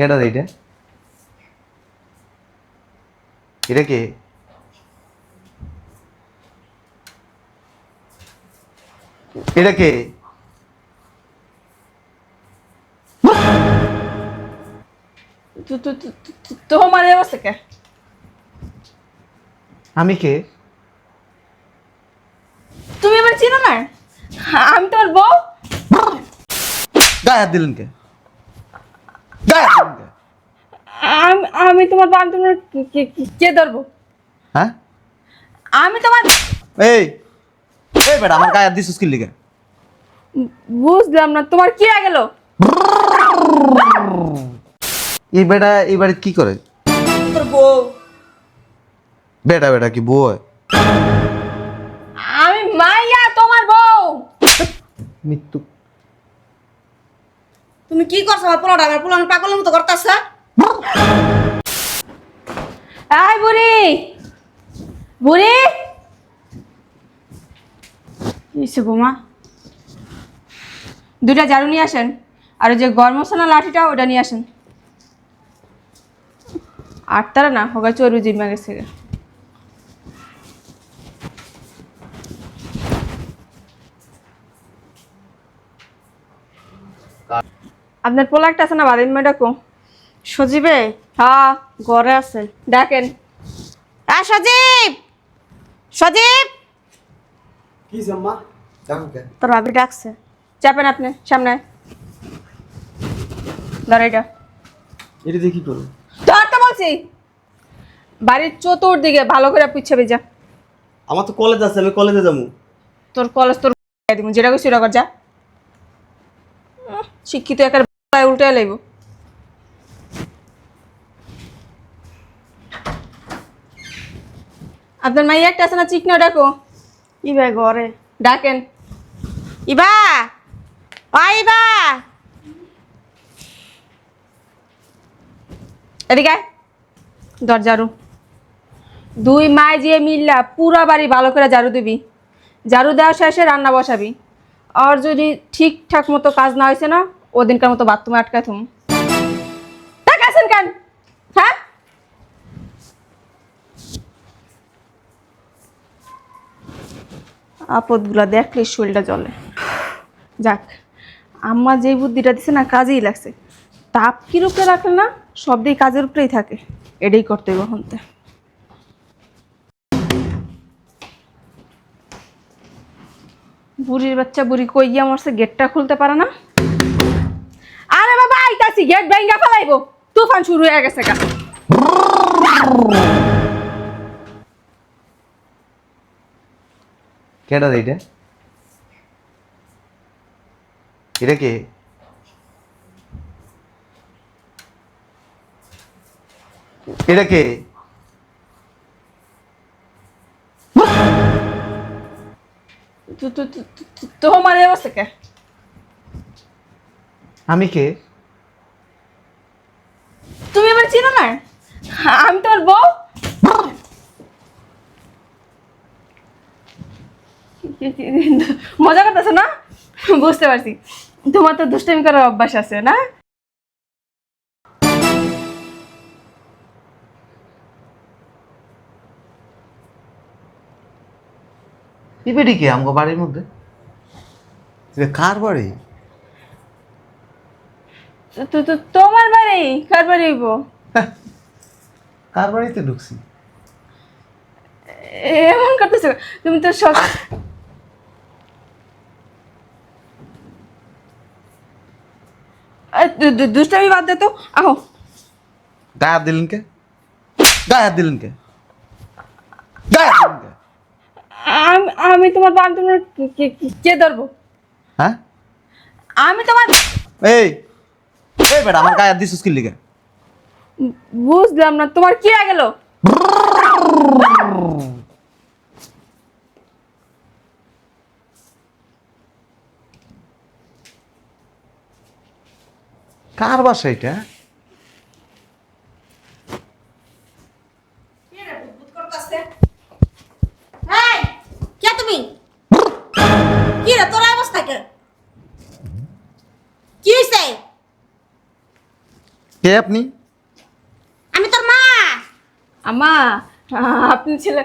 কেটা রে এটা? কে? এটা কে? তোমার অবস্থা আমি কে? তুমি আমার চিনো না? আমি তোমার বউ? গায়ে হাত দিলেন কে? আমি আমি তোমার বান কে- ধরবো? হ্যাঁ? আমি তোমার এই এই বেটা আমার গায়ে দিছিস কি লিগে? বুঝলাম না তোমার কি হয়ে গেল? এই বেটা এই বাড়িতে কি করে? তোর বউ। বেটা বেটা কি বউ আমি মাইয়া তোমার বউ। মৃত্যু তুমি কি করছ? আমার পোলাটা, আমার পোলা পাগলের মতো করতেছে। আই বুড়ি বুড়ি। ইসে বোমা? দুইটা ঝাড়ু নিয়ে আসেন, আর যে গরম মশলা লাঠিটা ওটা নিয়ে আসেন। আর তারা না হোগা চোর জিম্মা গেছে। আপনার পোলা একটা আছে না বাদিন মেডাকো সজীবে? হ্যাঁ ঘরে আছে। ডাকেন আ সজীব! সজীব! কি জাম্মা দেখো তোর ভাবি ডাকছে। চাপেন আপনি সামনে। এটা। দিয়ে কি করব? ধরতে বলছি। বাড়ির চতুর্দিকে ভালো করে পুচ্ছে বেজা আমার তো কলেজ আছে আমি কলেজে যাব। তোর কলেজ তোর দিব যেটা কইছি ওটা কর যা। শিক্ষিত একার উল্টে লাইব। আপনার মাই একটা আছে না চিকনা ডাকো? ইবে ঘরে। ডাকেন। ইবা! ও ইবা! এদিকে দুই মায় যে মিল্লা পুরা বাড়ি ভালো করে ঝাড়ু দিবি। ঝাড়ু দেওয়া শেষে রান্না বসাবি। আর যদি ঠিকঠাক মতো কাজ না হয়েছে না ওদিনকার মতো বাথরুমে আটকায় থুম। আছেন কেন? হ্যাঁ? আপদগুলো দেখলে শরীরটা জ্বলে। যাক, আম্মা যেই বুদ্ধিটা দিছে না কাজেই লাগছে। তাপ কির উপরে রাখলে না সব দিয়ে কাজের উপরেই থাকে। এটাই করতে হবে বুড়ির বাচ্চা বুড়ি কই গিয়ে মরছে, গেটটা খুলতে পারে না? আইতাছি গেট ভেঙ্গা ফেলাইবো। তুফান শুরু হয়ে গেছে কেটা রে এটা? কে? এটা কে? তু- তু- তু- তোমার অবস্থা কে? আমি কে? চিনো না আমি তোমার বউ? মজা করতেছো না? বুঝতে পারছি। তোমার তো দুষ্টামি করার অভ্যাস আছে না? এই বেটি কে আমগো বাড়ির মধ্যে? কার বাড়ি? তোমার বাড়ি? কার বাড়ি হইব? কার বাড়িতে ঢুকছি? এমন করতেছো তুমি তো সব দুষ্টামি বাদ দে তো। আহো। গায়ে হাত দিলেন কে গায়ে হাত দিলেন কে গায়ে হাত দিলেন কে আমি আমি তোমার বান তোমার কে- কে- কে- কে ধরবো? হ্যাঁ? আমি তোমার এই এই বেটা আমার গায়ে হাত দিছিস কি লিগে বুঝলাম না তোমার কি হয়ে গেল? কার বাসা এটা? কে তুমি? কি রে তোর অবস্থা কে? কি হইছে? আপনি? আমা আপনি ছেলে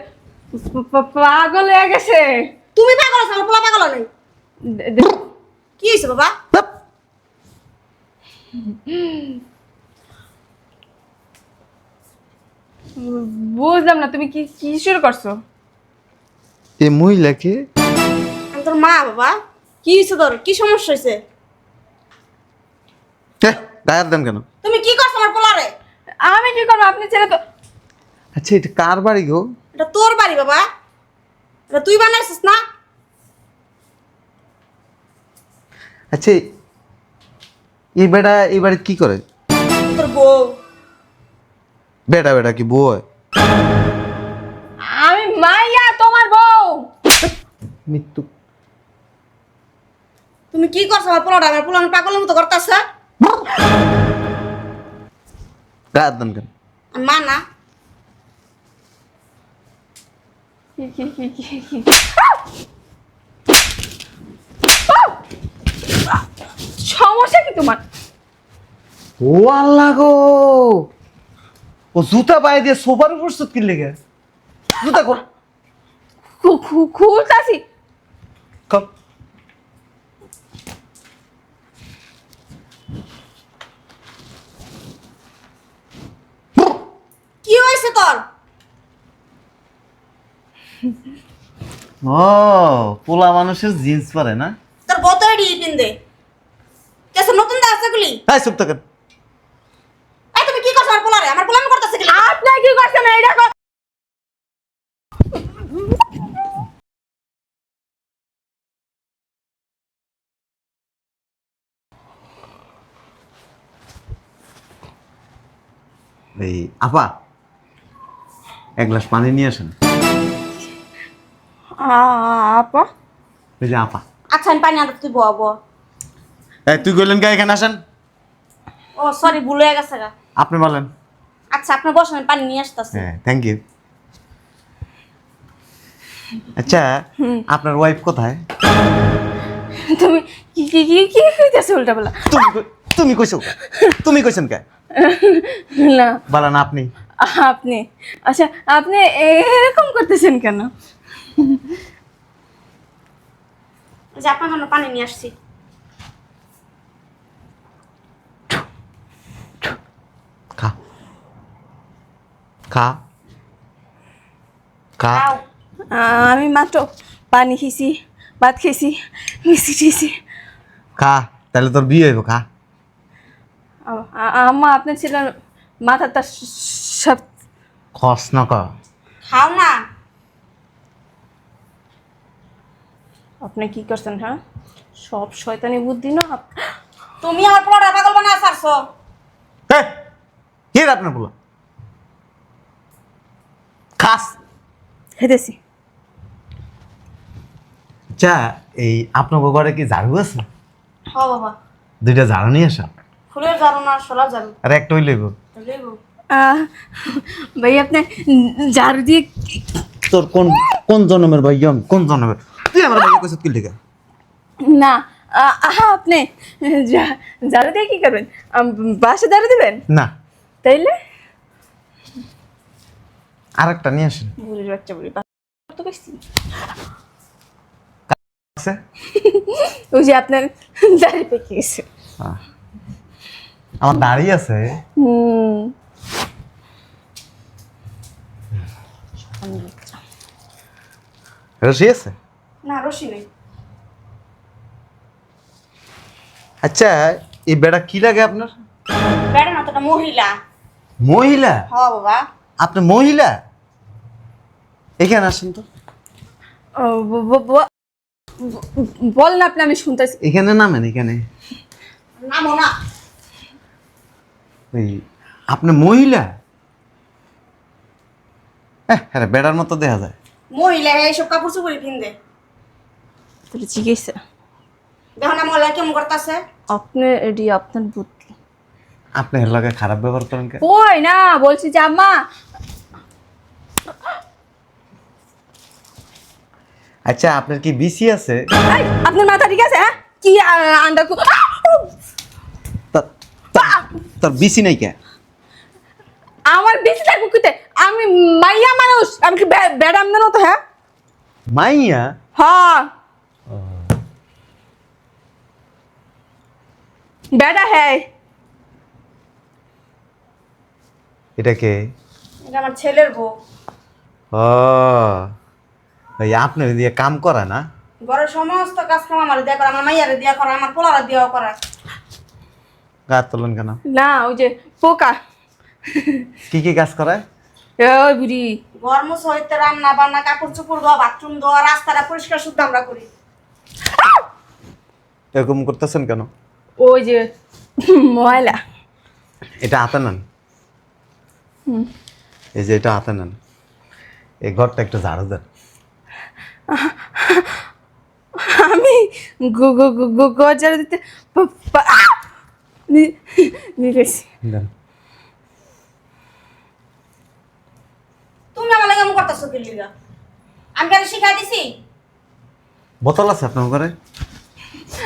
পাগল হয়ে গেছে। তুমি পাগল আছো আমার পোলা পাগল নেই। কি হয়েছে বাবা? বুঝলাম না তুমি কি কি শুরু করছ? এ মহিলাকে তোর মা বাবা। কি হয়েছে তোর? কি সমস্যা হয়েছে কে? গায়ে দেন কেন? তুমি কি করছ আমার পোলারে? আমি কি করব? আপনি ছেলে তো আচ্ছা এটা কার বাড়ি গো? এটা তোর বাড়ি বাবা। এটা তুই বানাইছিস না? আচ্ছা এই বেটা এই বাড়িতে কি করে? তোর বউ। বেটা বেটা কি বউ আমি মাইয়া তোমার বউ। মৃত্যু তুমি কি করছ? আমার পোলাটা আমার পোলা পাগলের মতো করতেছে। দেন কেন? মা না কি কি কি কি কি সমস্যা কি তোমার? ও আল্লাহ গো! ও জুতা পায়ে দিয়ে সোফার উপর সুত কিনলে গে জুতা কর খু- খু- খুলতাছি। কর কি হয়েছে তোর? ও পোলা মানুষের জিন্স পরে না? তোর বউ তো এডি পিন্দে কেসে নতুন দা আছে গুলি? হ্যাঁ চুপ থাকেন। এই তুমি কি করছ আমার পোলারে? আমার পোলা আমি করতেছে কি আপনি কি করছেন? এইটা এই আপা এক গ্লাস পানি নিয়ে আসেন। আপা। এই যে আপা। আচ্ছা আমি পানি আনতে তুই এই কে এখানে আসেন? ও সরি ভুল হয়ে গেছে গা। আপনি বলেন। আচ্ছা আপনি বসেন পানি নিয়ে আসতেছি। হ্যাঁ থ্যাংক ইউ আচ্ছা আপনার ওয়াইফ কোথায়? তুমি কি কি কি কি কইতেছো উল্টা বলা তুমি তুমি কইছো? তুমি কইছেন কে? না। বলেন আপনি। আপনি। আচ্ছা আপনি এরকম করতেছেন কেন? যে আপনার জন্য পানি নিয়ে আসছি। খা। খা। খা। আমি মাত্র পানি খেয়েছি ভাত খেয়েছি মিষ্টি খেয়েছি। খা তাহলে তোর বিয়ে হইব খা। আম্মা আপনার ছেলের মাথাটা সব খস না খাও না। আপনি কি করছেন হ্যাঁ? সব শয়তানি বুদ্ধি না? তুমি আমার পোলাটা পাগল ছাড়ছো। হে কে আপনার বলো খাস। খেতেছি। আচ্ছা এই আপনার ঘরে কি ঝাড়ু আছে? হ বাবা। দুইটা ঝাড়ু নিয়ে আসা ফুলের ঝাড়ু না সোলার ঝাড়ু। আর একটা হইলে গো আহ, ভাই আপনি ঝাড়ু দিয়ে তোর কোন কোন জন্মের ভাই কোন জন্মের? আমার ভাইয়া কইছত কি লেগে না আহা, আপনি ঝাড়ু দিয়ে কি করবেন? বাসে ঝাড়ু দিবেন? না। তাইলে? আরেকটা নিয়ে আসেন। বুড়ির বাচ্চা বুড়ি বাচ্চা। তো বেশি? আছে ওই যে আপনার দাড়ি পেকে গেছে। আমার দাড়ি আছে। হুম। রশি আছে? না রশি নেই। আচ্ছা এই বেড়া কি লাগে আপনার? বেড়ে না তো মহিলা। মহিলা? হ বাবা। আপনি মহিলা? এখানে আসেন তো। ও, ব- ব- ব- বলেন আপনি আমি শুনতেছি। এখানে নামেন এখানে। নামো না। ওই আপনি মহিলা? হ্যাঁ বেড়ার মতো দেখা যায়। মহিলা এইসব কাপড় চুপড়ি পিনদে তাহলে জিজ্ঞেস। দেখো না মহিলা কেমন করতেছে? আপনি এটি আপনার বুদ্ধি। আপনি এর লগে খারাপ ব্যবহার করেন কে ওই না বলছি যে আম্মা। আচ্ছা আপনার কি বিসি আছে? এই, আপনার মাথা ঠিক আছে হ্যাঁ? কি আ- আন্ডা কু- আহ! তা- তা- তোর বিসি নাই কে? আমার বেশি থাকব কিতে আমি মাইয়া মানুষ আমি কি বে- বেড়াম না তো হ্যাঁ? মাইয়া? হ্যাঁ। বেটা হ্যাঁ এটা কে? এটা আমার ছেলের বউ। ও ওই আপনার দিয়ে কাম করা না? ঘরের সমস্ত কাজ কাম আমার দেয়া করা আমার মাইয়ারে দেয়া করা আমার পোলারা দেওয়া করা। গা তোলেন কেন? না ওই যে পোকা। কি কি কাজ করায় ওই বুড়ি। ঘর মুছ হইতে রান্না বান্না কাপড় চোপড় ধোয়া বাথরুম ধোয়া রাস্তাটা পরিষ্কার শুদ্ধ আমরা করি। এরকম করতেছেন কেন? ওই যে ময়লা। এটা হাতে নেন। এই যে এটা হাতে নেন। এই ঘরটা একটু ঝাড়ু দেন। আমি গো গো গো গো দিতে আহ! নি- নিতেছি দেন। তুমি আমার লাগে এমন করতেছো কি লিগা? আমি কেন শিখাই দিছি? বোতল আছে আপনার ঘরে?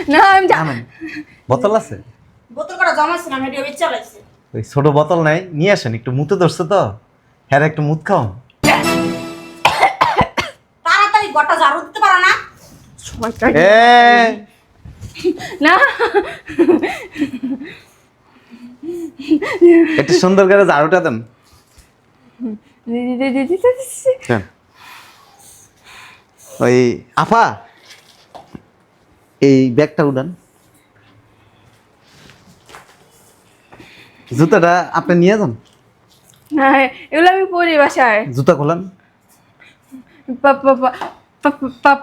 না আমি জা- আনেন বোতল আছে? বোতল করা জমাইছিলাম হেডিও বেচ চালাইছে। ওই ছোট বোতল নাই নিয়ে আসেন একটু মুতে ধরছে তো। হ্যাঁ একটু মুত খাও। তাড়াতাড়ি ঘরটা ঝাড়ু দিতে পারো না। এ! না। একটু সুন্দর করে ঝাড়ুটা দেন। দি- ওই আফা এই ব্যাগটা উঠান। জুতাটা আপনি নিয়ে যান। না এগুলো আমি পরি বাসায়। জুতা খোলান।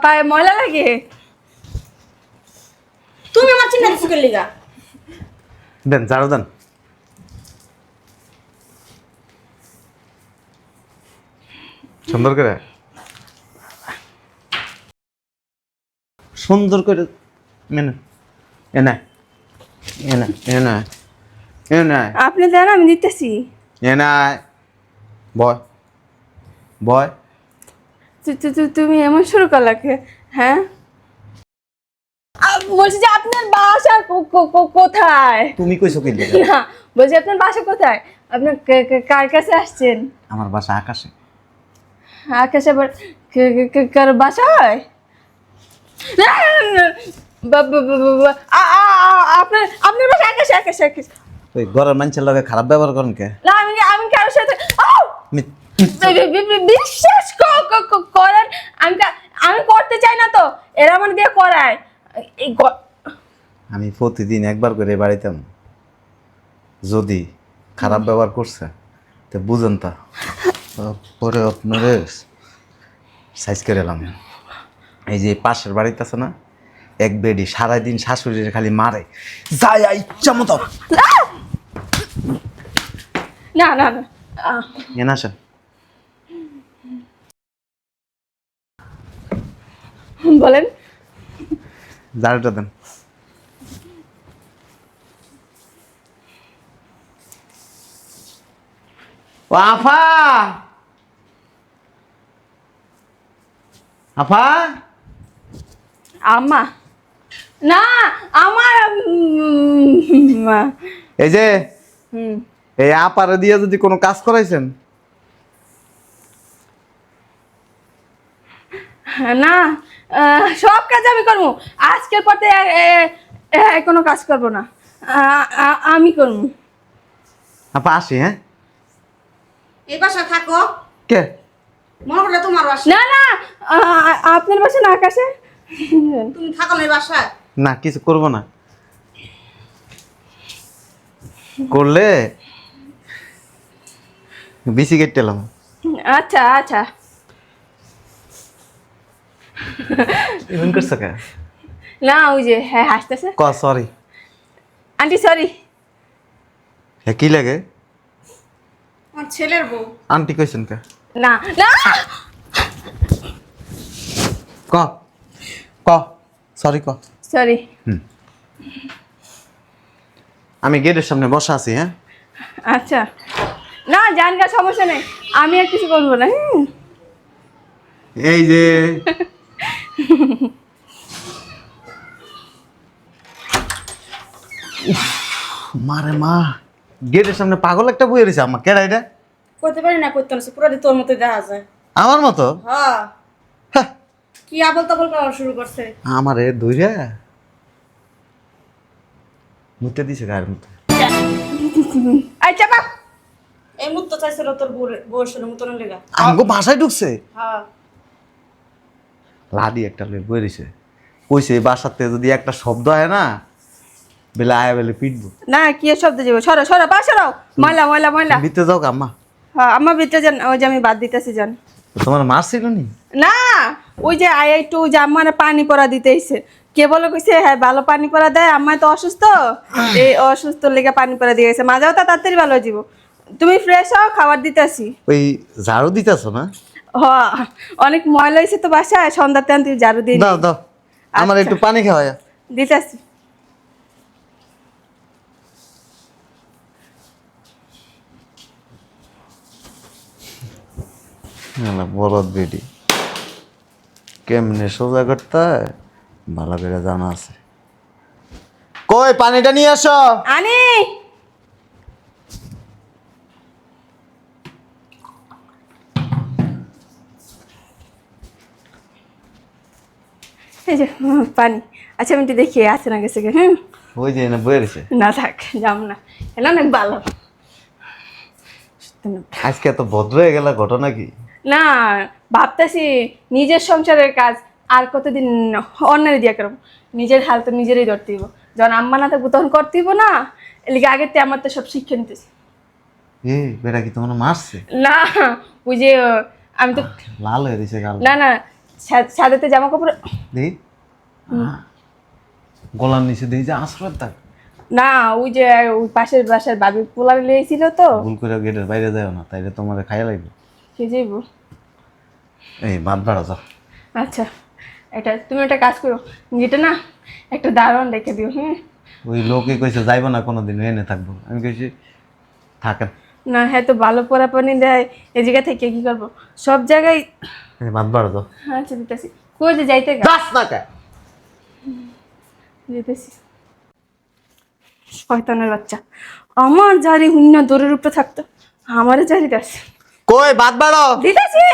পায়ে ময়লা লাগে? তুমি আমার চিন্তা দিছো কি লিগা দেন ঝাড়ু দেন। সুন্দর করে। সুন্দর করে মেনে। এনে এনে এনে এনে আপনি দেন আমি দিতেছি এনে বয় বয় তু- তুমি এমন শুরু করলাকে হ্যাঁ বলছি যে আপনার বাসা কো- কো- কো- কোথায় তুমি কইছো কি না বলছি আপনার বাসা কোথায় আপনার কে- কার কাছে আসছেন আমার বাসা আকাশে আকাশে আবার কার বাসা হয় আপনার আপনার বাসা আকাশে আকাশে আকাশে ওই ঘরের মানুষের লগে খারাপ ব্যবহার করেন কে? না আমি আমি কারোর সাথে বিশ্বাস ক- ক- ক- করেন আমি আমি করতে চাই না তো। এরা আমার দিয়ে করায়। এই আমি প্রতিদিন একবার করে বাড়িতাম যদি খারাপ ব্যবহার করছে তো বুঝেন তা। পরে আপনারে সাইজ করে এলাম। এই যে পাশের বাড়িতে আছে না এক বেডি সারাদিন শাশুড়ির খালি মারে। যাই আই, ইচ্ছা মতো। না না না। এনে আসেন বলেন। জাড়িটা দেন। আফা! আফা! আম্মা। না আমার। এই যে হুম। এই আপারে দিয়ে যদি কোনো কাজ করাইছেন? না সব কাজ আমি করব। আজকের পর এ- কোনো কাজ করব না। আমি করব। আপা আসি হ্যাঁ? এই বাসা থাকো। কে? মনে করলে তোমার বাসা না না আপনার বাসা না আকাশে? তুমি থাকো না এই বাসায়। না কিছু করব না। করলে? বিসি কেটে এলাম আচ্ছা। আচ্ছা করছ কে? না ওই যে হ্যাঁ হাসতেছে। ক সরি আন্টি সরি হ্যাঁ কি লাগে? আমার ছেলের বউ। আন্টি কইছেন কে? না না! ক ক সরি ক। সরি আমি গেটের সামনে বসা আছি হ্যাঁ? আচ্ছা। না জানকার সমস্যা নেই। আমি আর কিছু করব না। এই যে। মারে মা গেটের সামনে পাগল একটা বই রয়েছে আমার কেডা এটা? করতে পারি না করতে না পুরো তোর মতোই দেখা যায়। আমার মতো? হ্যাঁ। হ্যাঁ, কি আবল তাবল করা শুরু করছে? আমারে দইরা মুতে দিছে গায়ের মতো আই চাপা এই মুহূর্ত চাইছিল তোর বউর- বউয়ের সঙ্গে মতন লেগা। আমগো বাসায় ঢুকছে? হ্যাঁ। লাডি একটা লয়ে বই রয়েছে কইছে এই বাসাতে যদি একটা শব্দ হয় না বেলে আয়া বেলে পিটবো। না কি শব্দ যাব সরো সরো পা সরাও ময়লা ময়লা ময়লা। ভিতরে যাও আম্মা। হ্যাঁ আমার ভিতরে যান ওই যে আমি বাদ দিতেছি যান। তোমার মারছিল নি? না ওই যে আই আই টু যে আমার পানি পড়া দিতে কে বলে কইছে হ্যাঁ ভালো পানি পড়া দেয় আমার তো অসুস্থ। এই অসুস্থ লেগে পানি পড়া দিয়ে গেছে। মাজাও তো তাড়াতাড়ি ভালো হয়ে যাব তুমি ফ্রেশ হও খাবার দিতেছি। ওই ঝাড়ু দিতেছ না? হ অনেক ময়লা হয়েছে তো বাসায় সন্ধ্যাতে আনতে ঝাড়ু দিয়ে দাও দাও। আমার আচ্ছা। একটু পানি খাওয়ায় দিতেছি। বলদ বেডি কেমনে সোজা করতে? হয়? ভালো করে জানা আছে। কই পানিটা নিয়ে আসো। আনি এই যে হুম, পানি। আচ্ছা আমি একটু দেখি আছে না গেছে হুম? ওই যে না রয়েছে না থাক যাম না। এলা অনেক ভালো। আজকে এত ভদ্র হয়ে গেল ঘটনা কি? না ভাবতেছি নিজের সংসারের কাজ আর কতদিন অন্যের দিয়ে করব। নিজের হাল তো নিজেরই ধরতে হইব। যখন আম্মা না থাকব তখন করতে হইব না। এলিগে আগের থেকে আমার তো সব শিক্ষা নিতেছি। বেটা কি তোমার মারছে না ওই যে আমি তো লাল হয়ে দিছে গাল না না সাদাতে জামা কাপড় গলার নিচে দেই যে আশ্রয় থাক না ওই যে ওই পাশের বাসার বাবি পোলার লিয়েছিল তো। ভুল করে গেটের বাইরে যাও না তাইলে তোমার খাইয়া লাগবে সে যাইব। এই ভাত বাড়া যাও। আচ্ছা এটা তুমি একটা কাজ করো যেটা না একটা দারোয়ান রেখে দিও হুম? ওই লোকে কইছে যাইবো না কোনোদিন এনে থাকব। আমি কইছি থাকেন। না হ্যাঁ তো ভালো পরা পানি দেয় এই জায়গা থেকে কি করব? সব জায়গায় ভাত বাড়া যাও। আচ্ছা দিতেছি। কই যে যাইতে গাছ না কে দিতেছি শয়তানের বাচ্চা। আমার জারি হুন্না দৌড়ের উপরে থাকতো। আমারও জারি দাস কই বাদ বাড়ো। দিতেছি।